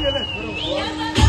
Şöyle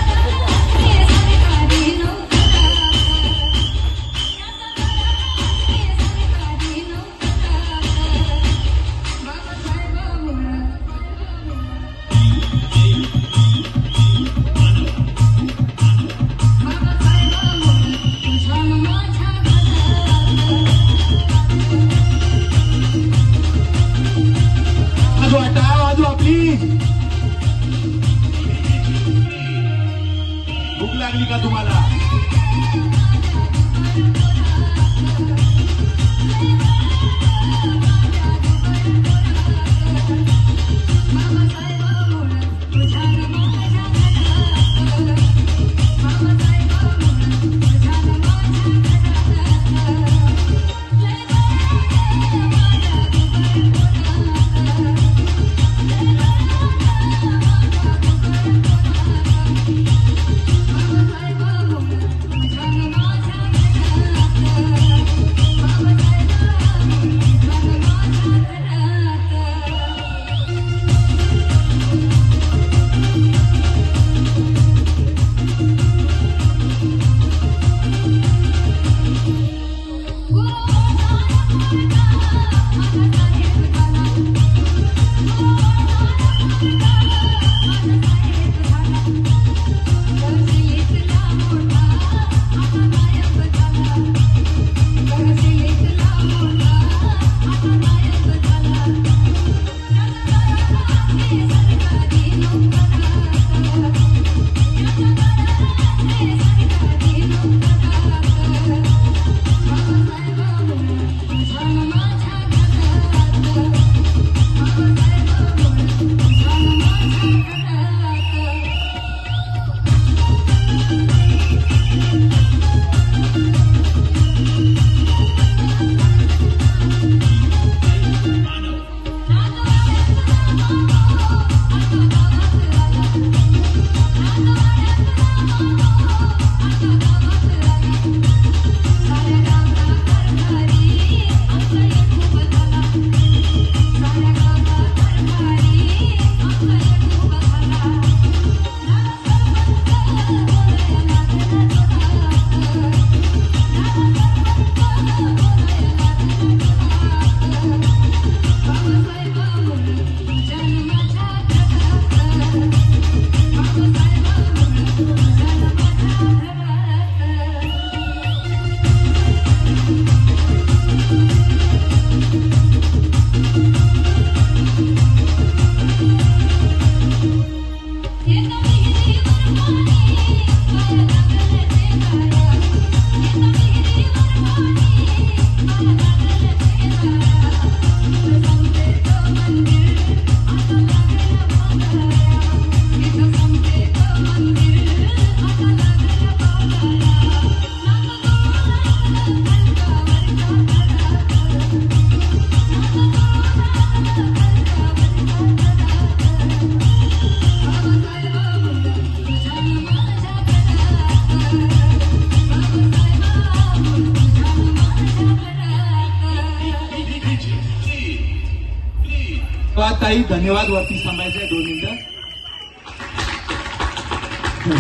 ताई धन्यवाद वरती सांगायचंय दोन मिनिटं.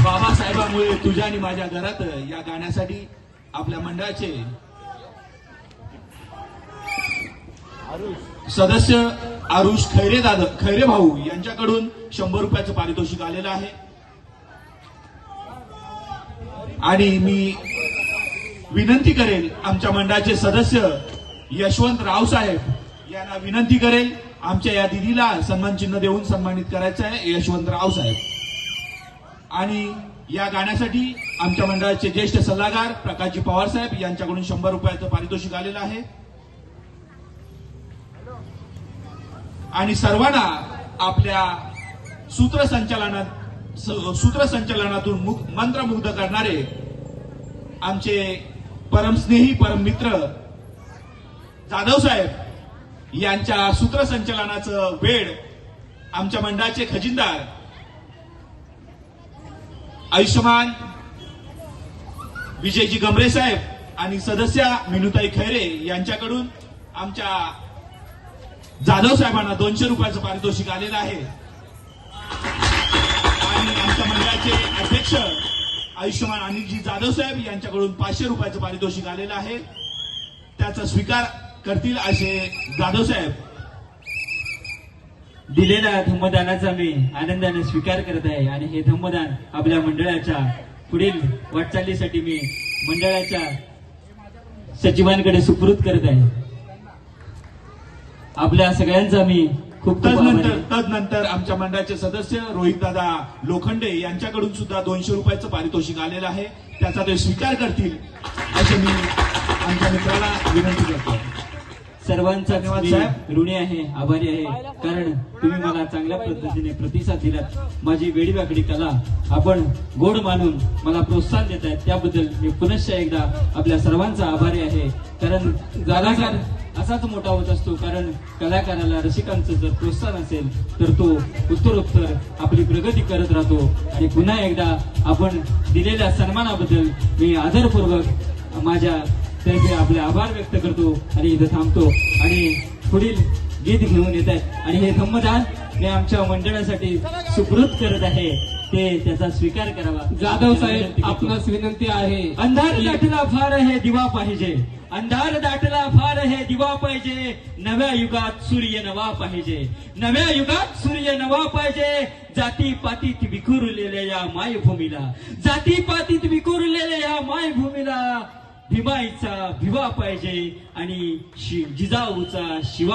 बाबासाहेबांमुळे तुझ्या आणि माझ्या घरात या गाण्यासाठी आपल्या मंडळाचे सदस्य आरुष खैरे दादा खैरे भाऊ यांच्याकडून शंभर रुपयाचं पारितोषिक आलेलं आहे. आणि मी विनंती करेल आमच्या मंडळाचे सदस्य यशवंत रावसाहेब यांना विनंती करेल. आमच्या या दिदीला सन्मान चिन्ह देऊन सन्मानित करायचं आहे यशवंतराव साहेब. आणि या गाण्यासाठी आमच्या मंडळाचे ज्येष्ठ सल्लागार प्रकाशजी पवार साहेब यांच्याकडून शंभर रुपयाचं पारितोषिक आलेलं आहे. आणि सर्वांना आपल्या सूत्रसंचालनात सूत्रसंचालनातून मंत्रमुग्ध करणारे आमचे परमस्नेही परम मित्र जाधव साहेब यांच्या सूत्रसंचालनाचं वेळ आमच्या मंडळाचे खजिनदार आयुष्यमान विजयजी गमरे साहेब आणि सदस्या मिनुताई खैरे यांच्याकडून आमच्या जाधव साहेबांना दोनशे रुपयाचं पारितोषिक आलेलं आहे. आणि आमच्या मंडळाचे अध्यक्ष आयुष्यमान अनिलजी जाधव साहेब यांच्याकडून पाचशे रुपयाचं पारितोषिक आलेलं आहे. त्याचा स्वीकार करतील असे जाधव साहेब. दिलेल्या धम्मदानाचा मी आनंदाने स्वीकार करत आहे आणि हे धम्मदान आपल्या मंडळाच्या पुढील वाटचालीसाठी मी मंडळाच्या सचिवांकडे सुपूर्द करत आहे. आपल्या सगळ्यांचा मी खूप तदनंतर. तदनंतर आमच्या मंडळाचे सदस्य रोहित दादा लोखंडे यांच्याकडून सुद्धा दोनशे रुपयाचं पारितोषिक आलेलं आहे. त्याचा ते स्वीकार करतील असे मी आमच्या मित्राला विनंती करतो. सर्वांचा. ऋणी आहे आभारी आहे. कारण तुम्ही मला चांगल्या पद्धतीने प्रतिसाद दिलात. माझी वेडीवाकडी कला आपण गोड मानून मला प्रोत्साहन देत आहेत त्याबद्दल मी पुनश्च एकदा आपल्या सर्वांचा आभारी आहे. कारण कलाकार असाच मोठा होत असतो. कारण कलाकाराला रसिकांचं जर प्रोत्साहन असेल तर तो उत्तरोत्तर आपली प्रगती करत राहतो. आणि पुन्हा एकदा आपण दिलेल्या सन्मानाबद्दल मी आदरपूर्वक माझ्या तर्फे आपले आभार व्यक्त करतो आणि इथं थांबतो. आणि पुढील गीत घेऊन येत आहे आणि हे धम्मदान मी आमच्या मंडळासाठी सुकृत करत आहे. ते त्याचा स्वीकार करावा. जाधव साहेब. आपणास विनंती आहे. अंधार दाटला फार आहे दिवा पाहिजे. अंधार दाटला फार आहे दिवा पाहिजे. नव्या युगात सूर्य नवा पाहिजे. नव्या युगात सूर्य नवा पाहिजे. जाती पातीत विखुरलेल्या या मायभूमीला. जाती पातीत विखुरलेल्या या मायभूमीला. भीमाईचा भिवा पाहिजे आणि शि- जिजाऊचा शिवा